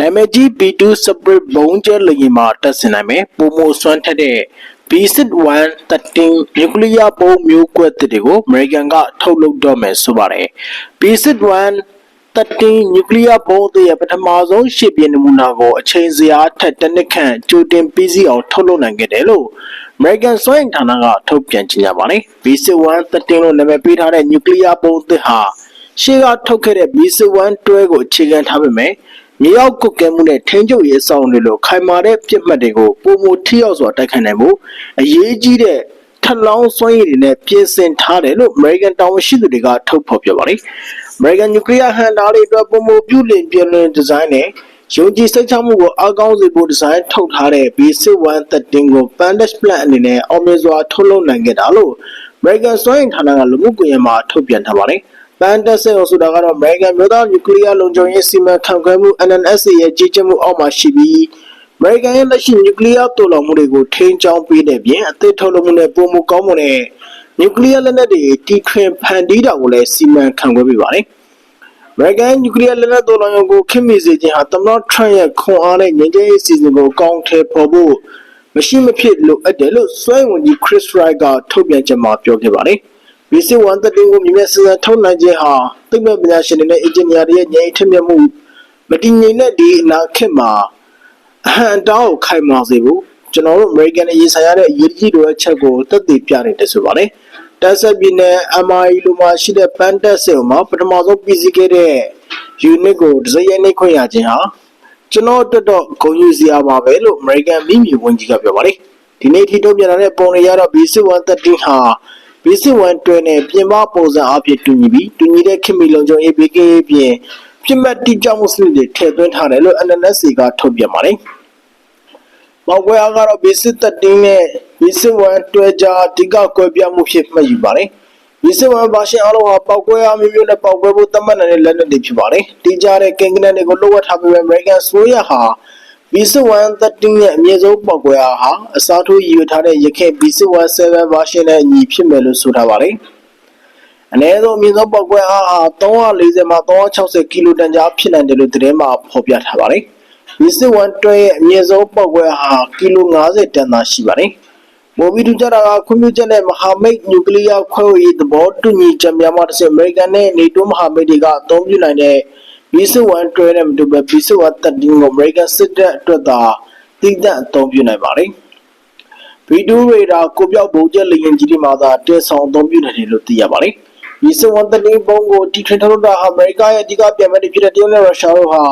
နာမည်ကြီး B2 Spirit ဘုံကျဲလေယာဉ်မှာတက်ဆင်နိုင်မယ်ပုံမစွမ်းထက်တဲ့ B61 13 nuclear ဘုံမျိုးကွက်တစ်တွေကို American ကထုတ်လုပ်တော့မယ်ဆိုပါတယ် B61 13 nuclear ဘုံအသစ်ရဲ့ပထမဆုံးရှစ်ပြင်းနမူနာကိုအချိန်စရာထက်တစ်နှစ်ခန့်ကြိုတင်ပြီးစီအောင်ထုတ်လုပ်နိုင်ခဲ့တယ်လို့ American စွမ်းအင်ဌာနကထုတ်ပြန်ကြေညာပါတယ် B61 13လို့နာမည်ပေးထားတဲ့ nuclear ဘုံအသစ်ဟာရှေ့ကထုတ်ခဲ့တဲ့ B61 တွဲကိုအခြေခံထားပေမဲ့ မြေရောက်ကုတ်ကဲမှုနဲ့ထိန်းချုပ်ရေးဆောင်တွေလိုခိုင်မာတဲ့ပြစ်မှတ်တွေကိုပုံမထိရောက်စွာတိုက်ခိုက်နိုင်ဖို့အရေးကြီးတဲ့ထပ်လောင်းစွမ်းရည်တွေနဲ့ပြင်ဆင်ထားတယ်လို့ American တာဝန်ရှိသူတွေကထုတ်ဖော်ပြောပါတယ်။ American Nuclear ဟန်တာတွေအတွက်ပုံမပြုလင်ပြင်လင်ဒီဇိုင်းနဲ့ယုံကြည်စိတ်ချမှုကိုအားကောင်းစေဖို့ဒီဇိုင်းထုတ်ထားတဲ့ B6113 ကို Pandash Plan အနေနဲ့အောင်မြင်စွာထုတ်လုပ်နိုင်ခဲ့တာလို့ American စွမ်းအင်ဌာနကလူမှုကွန်ရက်မှာထုတ်ပြန်ထားပါတယ်။ပ န်တက်ဆင်အောင်ဆိုတာကတော့ American မြို့သားနျူကလ িয়ার လုံခြုံရေးစီမံခန့်ခွဲမှု NNSA ရဲ့ကြီးကြပ်မှုအောက်မှာရှိပြီး American ရဲ့လက်ရှိနျူကလ িয়ার တော်လှန်မှုတွေကိုထိန်းကျောင်းပေးတဲ့ပြင်အသစ်ထုတ်လုပ်မှုနဲ့ပုံမကောင်းမှုနဲ့နျူကလ িয়ার လက်နက်တွေတီထွင်ဖန်တီးတာကိုလည်းစီမံခန့်ခွဲပေးပါတယ်။ American နျူကလ িয়ার လက်နက်တော်လှန်ရေးကိုခင်မီစေခြင်းဟာသမ္မတ Trump ရဲ့ခွန်အားနဲ့ငြိမ်းချမ်းရေးစီစဉ်ကိုကောင်းထဲပေါ်ဖို့မရှိမဖြစ်လိုအပ်တယ်လို့စွမ်းဝင်ကြီး Chris Wright ကထုတ်ပြန်ချက်မှာပြောခဲ့ပါတယ်။ BC 113ကိုမြင်မြတ်စစထုတ်နိုင်ခြင်းဟာသိပ္ပံပညာရှင်တွေနဲ့အင်ဂျင်နီယာတွေရဲ့ဉာဏ်ရည်ထက်မြက်မှုမတည်ငြိမ်တဲ့ဒီအနာခေတ်မှာအဟံအတားကိုခိုင်မာစေဖို့ကျွန်တော်တို့ American ရေးဆိုင်ရတဲ့အရေးကြီးလိုအပ်ချက်ကိုသက်သေပြနေတယ်ဆိုပါတယ်။တက်ဆက်ပြည်နယ် MI လိုမှာရှိတဲ့ပန်တက်ဆယ်မှာပထမဆုံးပြည်စည်းခဲ့တဲ့ unit ကိုဒဇိုင်းနှိပ်ခွင့်ရခြင်းဟာကျွန်တော်အတွက်တော့ဂုဏ်ယူစရာပါပဲလို့ American မိမိဝန်ကြီးကပြောပါတယ်။ဒီနေ့ထိထုတ်ပြန်လာတဲ့ပုံတွေရတော့ BC113 ဟာ BC1 တွဲနဲ့ပြင်ပပုံစံအဖြစ်တူညီပြီးတူညီတဲ့ခင်မီလုံခြုံရေးဘေးကင်းရေးပြင်ပြစ်မှတ်တိကျမှုစနစ်တွေထည့်သွင်းထားတယ်လို့ NNSC ကထုတ်ပြန်ပါတယ်။ပောက်ကွဲအားကတော့ BC13 နဲ့ BC1 တွဲကြအဓိကကွဲပြားမှုဖြစ်မှတ်ယူပါတယ်။ BC1 ဘာရှင်အလုံးဟာပောက်ကွဲအားမျိုးမျိုးနဲ့ပောက်ကွဲဖို့သတ်မှတ်နိုင်တဲ့လက်နက်တွေဖြစ်ပါတယ်။တိကျတဲ့ကင်ကနက်တွေကိုလိုဝတ်ထားပြီး American ဆိုရဟာ BC113 ရဲ့အမြင့်ဆုံးပောက်ကွဲအားဟာအစားထိုးရည်ရွယ်ထားတဲ့ရခိုင် BC17 version နဲ့အညီဖြစ်မယ်လို့ဆိုထားပါတယ်။အနည်းဆုံးအမြင့်ဆုံးပောက်ကွဲအားဟာ340မှ360ကီလိုတန်ကြားဖြစ်နိုင်တယ်လို့သတင်းမှာဖော်ပြထားပါတယ်။ BC1 တွဲရဲ့အမြင့်ဆုံးပောက်ကွဲအားဟာကီလို90တန်သာရှိပါတယ်။မိုဘီတူကြတာကခွင့်ပြုချက်နဲ့မဟာမိတ်နျူကလ িয়ার ခွဲဝေရေးသဘောတူညီချက်များမှတစ်ဆင့်အမေရိကန်နဲ့နေတိုးမဟာမိတ်တွေကအသုံးပြုနိုင်တဲ့ BC1 တွဲနဲ့မတူဘဲ BC1 13ကို American စစ်တပ်အတွက်သာတည်တံ့အသုံးပြုနိုင်ပါတယ်။ V2 ရေဒါကိုပြောက်ဘုံကျက်လေရင်ကြီးတွေမှာသာတင်ဆောင်အသုံးပြုနိုင်တယ်လို့သိရပါတယ်။ BC1 13ဘုံကိုတီထွင်ထုတ်လုပ်တာအမေရိကရဲ့အဓိကပြိုင်ဘက်တွေဖြစ်တဲ့တရုတ်နဲ့ရုရှားတို့ဟာ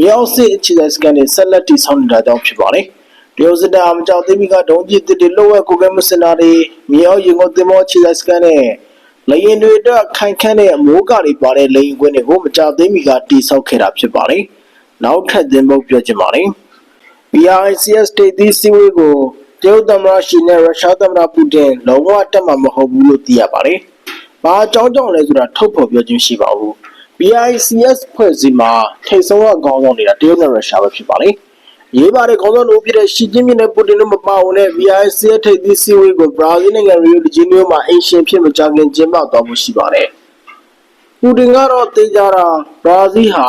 မြောက်စစ်အခြေစိုက်စကန်တွေဆက်လက်တည်ဆောက်နေတာကြောင့်ဖြစ်ပါတယ်။တရုတ်စစ်တပ်အမကြောက်သိမိကဒုံးကျည်တစ်တွေလှုပ်ဝက်ကိုကဲမှုစင်တာတွေမြေအောက်ရင်ကုန်သင်္ဘောအခြေစိုက်စကန်နဲ့ လေရင်တွေအတွက်ခိုင်ခန့်တဲ့အမိုးကတွေပါတဲ့လေရင်ကွင်းတွေကိုမကြသိမီကတိဆောက်ခဲ့တာဖြစ်ပါတယ်။နောက်ထပ်သင်္ဘောပြောချင်ပါတယ်။ BRICS တေသီးစည်းဝေးကိုတရုတ်သမ္မတရှီနဲ့ရုရှားသမ္မတပူတင်လုံးဝတက်မှာမဟုတ်ဘူးလို့သိရပါတယ်။ဘာအကြောင်းကြောင့်လဲဆိုတာထုတ်ဖော်ပြောခြင်းရှိပါဘူး။ BRICS ဖွဲ့စည်းမှာထိတ်ဆုံးကခေါင်းဆောင်နေတာတရုတ်နဲ့ရုရှားပဲဖြစ်ပါတယ်။ ရေးပါတဲ့ခေါင်းဆောင်တို့ဖြစ်တဲ့ရှီကျင်းမြင့်နဲ့ပူတင်တို့မပါဝင်တဲ့ BRICS ထိပ်သီးစည်းဝေးကိုဘရာဇီးနိုင်ငံရီယိုဒီဂျီနီယိုမှာအင်ရှင်ဖြစ်မကြခင်ကျင်းပသွားဖို့ရှိပါတယ်။ပူတင်ကတော့သိကြတာဘရာဇီးဟာ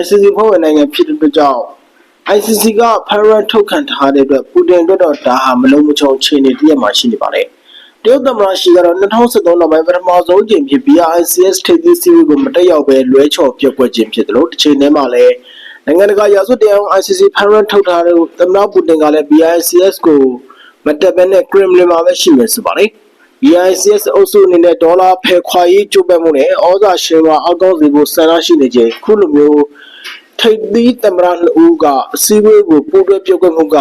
ICC ဖွဲ့ဝင်နိုင်ငံဖြစ်တဲ့အတွက်ကြောင့် ICC ကဖရန်ထုတ်ခံထားတဲ့အတွက်ပူတင်အတွက်တော့ဒါဟာမလုံးမချုံအခြေအနေတည်းမှာရှိနေပါတယ်။တရုတ်သမ္မတရှီကတော့2013နောက်ပိုင်းပထမဆုံးကြိမ်ဖြစ် BRICS ထိပ်သီးစည်းဝေးကိုမတက်ရောက်ဘဲလွဲချော်ပြက်ကွက်ခြင်းဖြစ်တယ်လို့တစ်ချိန်တည်းမှာလည်း နိုင်ငံတကာရာဇဝတ်တရား ICC ဖရန်ထုတ်ထားတဲ့သမ္မတပူတင်ကလည်း BRICS ကိုမတက်ဘဲနဲ့ Kremlin မှာပဲရှိမယ်ဆိုပါတယ်။ BICS အုပ်စုအနေနဲ့ဒေါ်လာဖယ်ခွာရေးကြိုးပမ်းမှုနဲ့ဩဇာရှင်ဝါအောက်ကောင်းစေဖို့ဆန္ဒရှိနေခြင်းခုလိုမျိုးထိပ်သီးသမ္မတနှစ်ဦးကအစည်းအဝေးကိုပူးတွဲပြုတ်ကွက်မှုက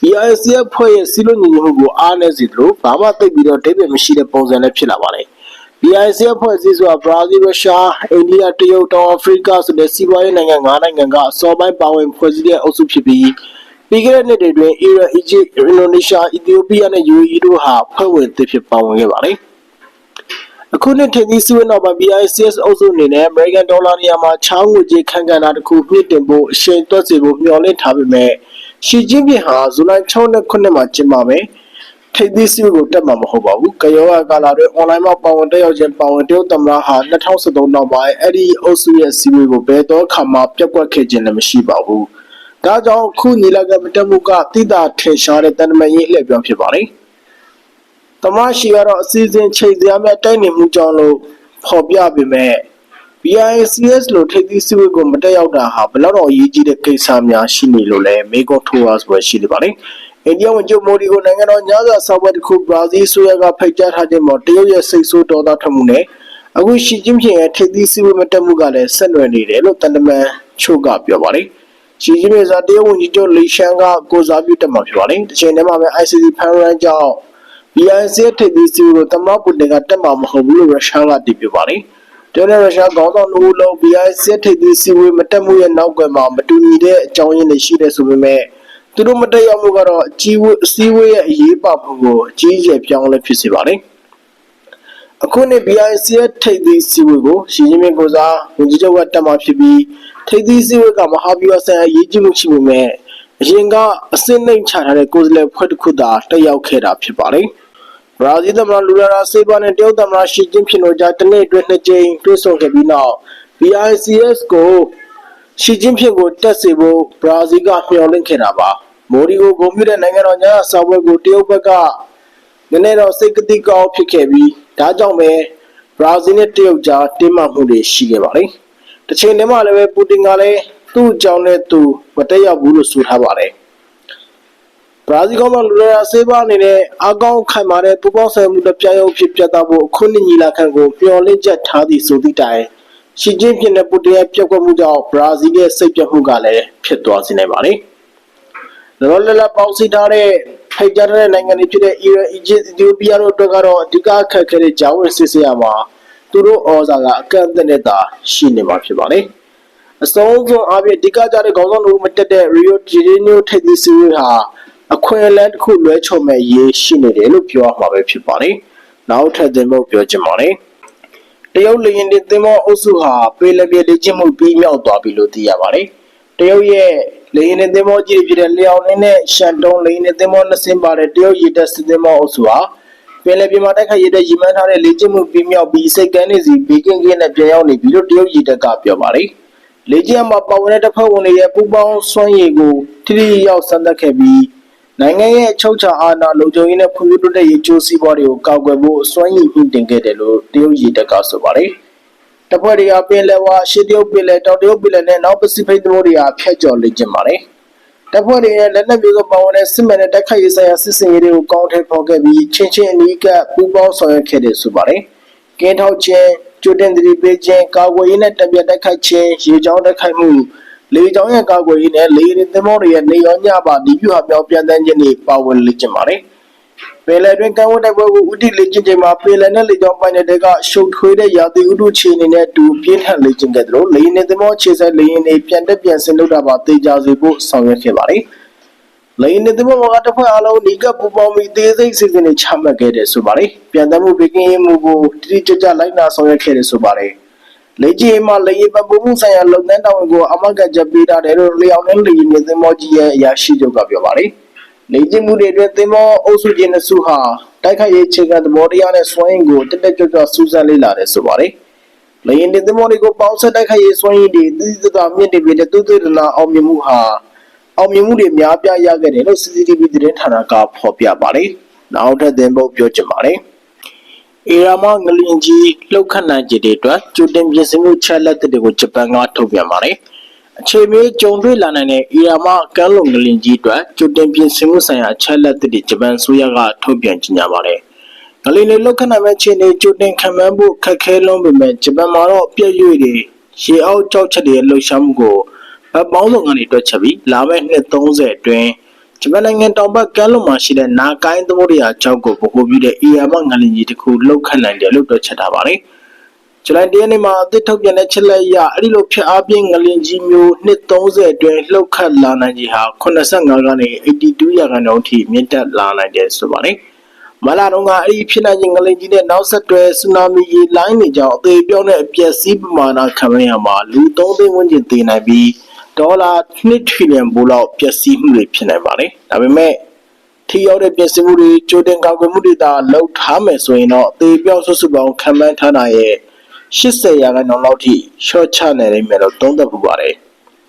BICS ဖွဲ့ရဲ့စီးလို့ညီမှုကိုအားနည်းစေသလိုဘာမှသိပ်ပြီးတော့ဒိဗယ်မရှိတဲ့ပုံစံလည်းဖြစ်လာပါတယ်။ BICS ဖွဲ့စည်းဆိုတာဘရာဇီးရုရှားအိန္ဒိယတရုတ်တောင်အာဖရိကဆိုတဲ့စီးပွားရေးနိုင်ငံ၅နိုင်ငံကအစောပိုင်းပါဝင်ဖွဲ့စည်းတဲ့အုပ်စုဖြစ်ပြီးပြီးခဲ့တဲ့နှစ်တွေအတွင်းအီရန်အီဂျစ်အင်ဒိုနီးရှားအီသီယိုးပီးယားနဲ့ UAE တို့ဟာဖွဲ့ဝင်သစ်ဖြစ်ပါဝင်ခဲ့ပါတယ်။အခုနှစ်ထင်ကြီးစည်းဝေးနောက်ပိုင်း BICS အုပ်စုအနေနဲ့ American ဒေါ်လာနေရာမှာချောင်းငွေကြေးခန့်ခန့်တာတစ်ခုမြင့်တင်ဖို့အရှိန်သွက်စေဖို့မျှော်လင့်ထားပေမဲ့ရှီကျင်းပင်ဟာဇူလိုင်6နဲ့9မှာကျင်းပမယ်။ ထိပ်သီးစည်းဝေးကိုတက်မှာမဟုတ်ပါဘူး။ကရောဂါကာလတွင် online မှာပါဝင်တက်ရောက်ခြင်းပါဝင်တရုတ်သမ္မတဟာ2013နောက်ပိုင်းအဲ့ဒီအုပ်စုရဲ့စည်းဝေးကိုဘယ်တော့ခါမှပြတ်ကွက်ခဲ့ခြင်းလည်းမရှိပါဘူး။ဒါကြောင့်ခုညီလာခံမတက်မှုကတိတာထင်ရှားတဲ့တန်တမန်ရေးလှည့်ပြောင်းဖြစ်ပါတယ်။တမရှိကတော့အစည်းအဝေးချိန်စရာမဲ့တိုက်နေမှုကြောင့်လို့ဖော်ပြပေမဲ့ BICS လို့ထိပ်သီးစည်းဝေးကိုမတက်ရောက်တာဟာဘယ်လောက်တော့အရေးကြီးတဲ့ကိစ္စများရှိနေလို့လဲမေကွန်ထိုးအားဆိုရှိနေပါလိမ့် အိန္ဒိယဝန်ကြီးမိုဒီကိုနိုင်ငံတော်ညစာဆောက်ပွဲတစ်ခုဘရာဇီးဆိုရကဖိတ်ကြားထားခြင်းမှာတရုတ်ရဲ့စိတ်ဆိုးတော်သားထမှုနဲ့အခုရှီကျင်းဖျင်ရဲ့ထိပ်သီးစည်းဝေးမတက်မှုကလည်းဆက်နွယ်နေတယ်လို့တန်တမန်ချို့ကပြောပါလိမ့်ရှီကျင်းဖျင်စာတရုတ်ဝန်ကြီးချုပ်လီရှန်ကကိုစားပြုတက်မှာဖြစ်ပါလိမ့်တစ်ချိန်တည်းမှာပဲ ICC ဖန်ရန်ကြောင့် BIC ထိပ်သီးစည်းဝေးကိုတမန်ပူတင်ကတက်မှာမဟုတ်ဘူးလို့ရုရှားကတည်ပြပါလိမ့်တော်ရရုရှားခေါင်းဆောင်လူလုံး BIC ထိပ်သီးစည်းဝေးမတက်မှုရဲ့နောက်ကွယ်မှာမတူညီတဲ့အကြောင်းရင်းတွေရှိတယ်ဆိုပေမဲ့ သူတို့မတက်ရောက်မှုကတော့အကြီးဝအစည်းဝေးရဲ့အရေးပါမှုကိုအကြီးအကျယ်ပြောင်းလဲဖြစ်စေပါတယ်အခုနှစ် BIC ရဲ့ထိပ်သီးစည်းဝေးကိုရှီဂျင်းမင်းကိုစားဝန်ကြီးချုပ်ကတက်မှာဖြစ်ပြီးထိပ်သီးစည်းဝေးကမဟာဗျူဟာဆိုင်ရာအရေးကြီးမှုရှိပေမဲ့အရင်ကအစင်းနှိမ်ချထားတဲ့ကိုယ်စားလှယ်ဖွဲ့တစ်ခုသာတက်ရောက်ခဲ့တာဖြစ်ပါတယ်ဘရာဇီးသမ္မတလူလာရာဆေးဘာနဲ့တရုတ်သမ္မတရှီကျင်းဖျင်တို့ကြားတနေ့အတွင်းနှစ်ကြိမ်တွေ့ဆုံခဲ့ပြီးနောက် BICS ကိုရှီကျင်းဖျင်ကိုတက်စေဖို့ဘရာဇီးကမျှော်လင့်ခဲ့တာပါ မိုဒီကိုဂုဏ်ပြုတဲ့နိုင်ငံတော်ညာစာပွဲကိုတရုတ်ဘက်ကနည်းနည်းတော့စိတ်ကတိကောက်ဖြစ်ခဲ့ပြီးဒါကြောင့်ပဲဘရာဇီးနဲ့တရုတ်ကြားတင်းမာမှုတွေရှိခဲ့ပါလိမ့်တစ်ချိန်တည်းမှာလည်းပဲပူတင်ကလည်းသူ့အကြောင်းနဲ့သူမတက်ရောက်ဘူးလို့ဆိုထားပါတယ်ဘရာဇီးကောင်မလူရယာဆေးပါအနေနဲ့အကောင့်ခိုင်မာတဲ့ပူပေါင်းဆိုင်မှုတစ်ပြရုပ်ဖြစ်ပြသဖို့အခုနှစ်ညီလာခံကိုမျှော်လင့်ချက်ထားသည့်ဆိုသည့်တိုင်ရှီကျင်းဖြစ်တဲ့ပူတင်ရဲ့ပြက်ကွက်မှုကြောင့်ဘရာဇီးရဲ့စိတ်ပြတ်မှုကလည်းဖြစ်သွားစေနိုင်ပါတယ်။ လောလောလတ်ပေါင်းစည်းထားတဲ့ဖိတ်ကြားတဲ့နိုင်ငံတွေဖြစ်တဲ့အီရန်၊အီဂျစ်၊အီသီယိုးပီးယားတို့အတွက်ကတော့အဓိကအခက်အခဲတွေကြောင်းဝင်စစ်ဆေးရမှာသူတို့ဩဇာကအကန့်အသတ်နဲ့သာရှိနေမှာဖြစ်ပါလေ။အစုံဆုံးအပြင်အဓိကကြတဲ့ခေါင်းဆောင်တို့မတက်တဲ့ Rio de Janeiro ထိပ်သီးစည်းဝေးဟာအခွင့်အလမ်းတစ်ခုလွဲချော်မဲ့ရေးရှိနေတယ်လို့ပြောရမှာပဲဖြစ်ပါတယ်။နောက်ထပ်သင်ဖို့ပြောချင်ပါတယ်။တရုတ်လေရင်တင်သင်္ဘောအုပ်စုဟာပေလပြေလေ့ကျင့်မှုပြီးမြောက်သွားပြီလို့သိရပါတယ်။တရုတ်ရဲ့ လေရင်တင်သင်္ဘောကြီးတွေဖြစ်တဲ့လျောင်နှင်းနဲ့ရှန်တုံးလေရင်တင်သင်္ဘောနှစ်စင်းပါတဲ့တရုတ်ရေတပ်စစ်သင်္ဘောအုပ်စုဟာပင်လယ်ပြင်မှာတိုက်ခိုက်ရတဲ့ရည်မှန်းထားတဲ့လေ့ကျင့်မှုပြီးမြောက်ပြီးစိတ်ကမ်းနေစီဘေကင်းကင်းနဲ့ပြန်ရောက်နေပြီလို့တရုတ်ရေတပ်ကပြောပါတယ်။လေ့ကျင့်မှာပါဝင်တဲ့တပ်ဖွဲ့ဝင်တွေရဲ့ပူးပေါင်းစွမ်းရည်ကိုထိထိရောက်စမ်းသပ်ခဲ့ပြီးနိုင်ငံရဲ့အချုပ်အခြာအာဏာလုံခြုံရေးနဲ့ဖွံ့ဖြိုးတိုးတက်ရေးကြိုးစီးပွားတွေကိုကာကွယ်ဖို့အစွမ်းရည်မြင့်တင်ခဲ့တယ်လို့တရုတ်ရည်တက်ကဆိုပါတယ်။ တပွဲတွေကပင်လယ်ဝါရှေ့တရုတ်ပင်လယ်တောင်တရုတ်ပင်လယ်နဲ့နောက်ပစိဖိတ်သမုဒ္ဒရာဖျက်ကျော်လေ့ကျင့်ပါတယ်။တပွဲတွေရဲ့လက်နက်မျိုးစုံပါဝင်တဲ့စစ်မှန်တဲ့တိုက်ခိုက်ရေးဆိုင်ရာစစ်စင်ရေးတွေကိုကောင်းထည့်ဖော်ခဲ့ပြီးချင်းချင်းအနီးကပ်ပူးပေါင်းဆောင်ရွက်ခဲ့တယ်ဆိုပါတယ်။ကင်းထောက်ခြင်းကျွတ်တင်သတိပေးခြင်းကာကွယ်ရေးနဲ့တံပြတ်တိုက်ခိုက်ခြင်းရေကြောင်းတိုက်ခိုက်မှုလေကြောင်းရဲ့ကာကွယ်ရေးနဲ့လေယာဉ်သင်္ဘောတွေရဲ့နေရောညပါဒီပြူဟာပြောင်းပြန်တန်းခြင်းတွေပါဝင်လေ့ကျင့်ပါတယ်။ ပင်လယ်တွင်ကမ်းဝတ်တိုက်ပွဲကိုဥတီလေ့ကျင့်ချိန်မှာပင်လယ်နဲ့လေကြောင်းပိုင်းတွေကရှုပ်ထွေးတဲ့ရာသီဥတုခြေအနေနဲ့အတူပြင်းထန်လေ့ကျင့်ခဲ့သလိုလေယာဉ်သင်္ဘောခြေဆိုင်လေယာဉ်တွေပြန်တက်ပြန်ဆင်းလုပ်တာပါတေချာစေဖို့ဆောင်ရွက်ခဲ့ပါတယ်။လေယာဉ်သင်္ဘောကတစ်ဖက်အလုံးဒီကပူပေါင်းပြီးသေးစိတ်စီစဉ်တွေချမှတ်ခဲ့တယ်ဆိုပါတယ်။ပြန်တမ်းမှုဘေကင်းရေးမှုကိုတိတိကျကျလိုက်နာဆောင်ရွက်ခဲ့တယ်ဆိုပါတယ်။လေကြီးမှလေပပမှုဆိုင်ရာလုပ်ငန်းတာဝန်ကိုအမကချက်ပေးထားတယ်လို့လျောက်နှင်းလေနေသင်္ဘောကြီးရဲ့အရာရှိချုပ်ကပြောပါတယ်။ လေကြီးမှုတွေအတွက်သင်္ဘောအုပ်စုချင်းစုဟာတိုက်ခိုက်ရေးအခြေခံသဘောတရားနဲ့စွမ်းရည်ကိုတက်တက်ကြွကြွစူးစမ်းလေ့လာတယ်ဆိုပါတယ်။လေရင်သင်္ဘောတွေကိုပေါင်းဆက်တိုက်ခိုက်ရေးစွမ်းရည်တွေသီးသသာမြင့်တင်ပြီးတဲ့သူသွေးဒနာအောင်မြင်မှုဟာအောင်မြင်မှုတွေများပြားရခဲ့တယ်လို့ CCTV သတင်းဌာနကဖော်ပြပါတယ်။နောက်ထပ်သင်္ဘောပြောချင်ပါတယ်။အေရာမငလင်ကြီးလှုပ်ခတ်နိုင်ကြတဲ့အတွက်ကျူတင်ပြင်ဆင်မှုချက်လက်တွေကိုဂျပန်ကထုတ်ပြန်ပါတယ်။ အခြေမေးကြုံတွေ့လာနိုင်တဲ့အေရာမကမ်းလွန်ငလင်ကြီးအတွက်ကျူတင်ပြင်ဆင်မှုဆိုင်ရာချက်လက်တွေဂျပန်ဆိုရကထုတ်ပြန်ကြေညာပါတယ်။ငလင်တွေလှုပ်ခတ်နိုင်မဲ့အခြေအနေကျူတင်ခံမှန်းဖို့ခက်ခဲလုံးပေမဲ့ဂျပန်မှာတော့ပြည့်ရွေ့တွေရေအောက်ကြောက်ချက်တွေလှုပ်ရှားမှုကိုဗတ်ပေါင်းစုံကနေတွက်ချက်ပြီးလာမယ့်နှစ်30အတွင်းဂျပန်နိုင်ငံတောင်ဘက်ကမ်းလွန်မှာရှိတဲ့နာကိုင်းသမုဒ္ဒရာကျောက်ကိုဗဟိုပြုတဲ့အီယာမငလင်ကြီးတစ်ခုလှုပ်ခတ်နိုင်တယ်လို့တွက်ချက်ထားပါတယ်။ ဇူလိုင်၁ရက်နေ့မှာအသစ်ထုတ်ပြန်တဲ့ချက်လက်အရအဲ့ဒီလိုဖြစ်အားပြင်းငလင်ကြီးမျိုးနှစ်30အတွင်းလှုပ်ခတ်လာနိုင်ကြီးဟာ85ကနေ82ရာခိုင်နှုန်းထိမြင့်တက်လာနိုင်တယ်ဆိုပါတယ်။မလာတော့ကအဲ့ဒီဖြစ်နိုင်ခြင်းငလင်ကြီးနဲ့နောက်ဆက်တွဲဆူနာမီရေလိုင်းတွေကြောင့်အသေးပြောင်းတဲ့အပျက်စီးပမာဏခံရရမှာလူ3သိန်းဝန်းကျင်တည်နိုင်ပြီးဒေါ်လာ2ထရီလီယံဘိုးလောက်ပျက်စီးမှုတွေဖြစ်နိုင်ပါတယ်။ဒါပေမဲ့တထိရောက်တဲ့ပြင်ဆင်မှုတွေကြိုတင်ကောက်ွယ်မှုတွေသာလုပ်ထားမယ်ဆိုရင်တော့အသေးပြောက်ဆုစုပေါင်းခံမှန်းထားတာရဲ့ 80ရာခိုင်နှုန်းလောက်ထိရှော့ချနိုင်နိုင်မယ်လို့သုံးသပ်ပူပါတယ်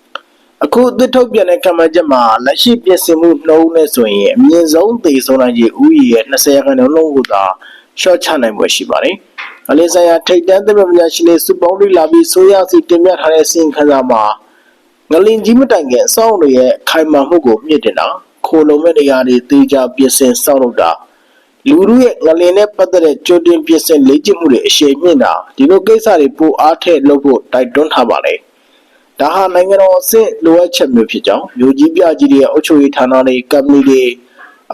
။အခုအသစ်ထုတ်ပြန်တဲ့ကမ္ဘာချက်မှာလက်ရှိပြင်ဆင်မှုနှုန်းနဲ့ဆိုရင်အမြင့်ဆုံးသေဆုံးနိုင်ခြေဥယျာဉ်ရဲ့20ရာခိုင်နှုန်းလုံးကိုသာရှော့ချနိုင်မှာရှိပါတယ်။အလေးဆိုင်ရာထိတ်တန်းသမမညာရှိလေစုပေါင်းတွေလာပြီးဆိုရစီတင်ပြထားတဲ့စီရင်ခံစာမှာငလင်ကြီးမတိုင်ခင်အဆောင်တွေရဲ့ခိုင်မာမှုကိုမြင့်တင်တာခိုလုံမဲ့နေရာတွေတေချာပြင်ဆင်ဆောက်လုပ်တာ လူလူရဲ့ငလင်နဲ့ပတ်သက်တဲ့ကြိုတင်ပြင်ဆင်လေ့ကျင့်မှုတွေအရှိန်မြင့်တာဒီလိုကိစ္စတွေပိုအားထည့်လုပ်ဖို့တိုက်တွန်းထားပါတယ်။ဒါဟာနိုင်ငံတော်အဆင့်လိုအပ်ချက်မျိုးဖြစ်ကြောင်းမြို့ကြီးပြကြီးတွေရဲ့အုပ်ချုပ်ရေးဌာနတွေကမ္ပဏီတွေ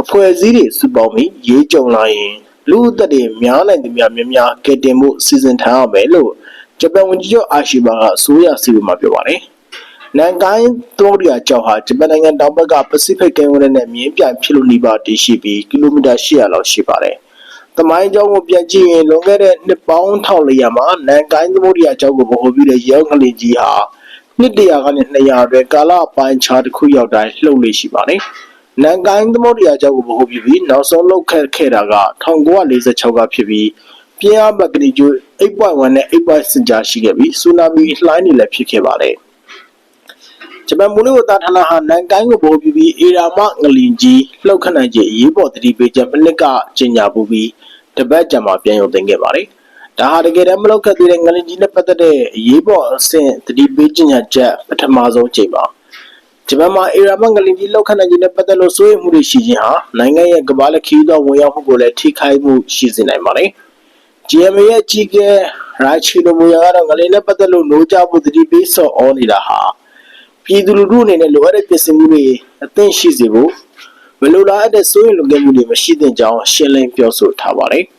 အဖွဲ့အစည်းတွေစုပေါင်းပြီးရေးကြုံလာရင်လူအသက်တွေများနိုင်သူများများများကယ်တင်မှုစီစဉ်ထားရမယ်လို့ဂျပန်ဝန်ကြီးချုပ်အာရှိဘာကအစိုးရစီမံမှာပြောပါတယ်။ နန်ကိုင်းသမုဒ္ဒရာကျောက်ဟာဂျပန်နိုင်ငံတောင်ဘက်ကပစိဖိတ်ကမ်းရိုးတန်းနဲ့မြင်းပြိုင်ဖြစ်လို့နေပါတည်ရှိပြီးကီလိုမီတာ800လောက်ရှိပါတယ်။တမိုင်းကျောင်းကိုပြန်ကြည့်ရင်လွန်ခဲ့တဲ့နှစ်ပေါင်း1400မှာနန်ကိုင်းသမုဒ္ဒရာကျောက်ကိုဗဟိုပြုတဲ့ရောင်းကလေးကြီးဟာနှစ်တရာကနေ200အတွင်းကာလအပိုင်းခြားတစ်ခုရောက်တိုင်းလှုပ်လေရှိပါတယ်။နန်ကိုင်းသမုဒ္ဒရာကျောက်ကိုဗဟိုပြုပြီးနောက်ဆုံးလှုပ်ခတ်ခဲ့တာက1946ကဖြစ်ပြီးပြင်းအားမဂနီကျူ8.1နဲ့8.6ကြားရှိခဲ့ပြီးဆူနာမီလှိုင်းတွေလည်းဖြစ်ခဲ့ပါတယ်။ ဂျပန်မူလဝတ္တဌာနဟာနန်ကိုင်းကိုဗဟိုပြုပြီးအေရာမငလင်ကြီးလှုပ်ခတ်နိုင်ခြင်းအရေးပေါ်တတိပေးချက်မနစ်ကကျင်ညာပူပြီးတပတ်ကြာမှပြန်ရုံတင်ခဲ့ပါတယ်။ဒါဟာတကယ်တမ်းမလှုပ်ခတ်သေးတဲ့ငလင်ကြီးနဲ့ပတ်သက်တဲ့အရေးပေါ်အဆင့်တတိပေးကျင်ညာချက်ပထမဆုံးချိန်ပါ။ဂျပန်မှာအေရာမငလင်ကြီးလှုပ်ခတ်နိုင်ခြင်းနဲ့ပတ်သက်လို့စိုးရိမ်မှုတွေရှိခြင်းဟာနိုင်ငံရဲ့ကမ္ဘာလက်ခီးသောဝင်ရောက်မှုကိုလည်းထိခိုက်မှုရှိစေနိုင်ပါတယ်။ GMA ရဲ့ကြီးကဲရာချီလိုမူယာကတော့ငလင်နဲ့ပတ်သက်လို့နိုးကြဖို့တတိပေးဆော်ဩနေတာဟာ ပြည်သူလူထုအနေနဲ့လိုအပ်တဲ့ပြင်ဆင်မှုတွေအသင့်ရှိစေဖို့မလိုလားအပ်တဲ့စိုးရိမ်လွန်ကဲမှုတွေမရှိသင့်ကြောင်းရှင်းလင်းပြောဆိုထားပါတယ်။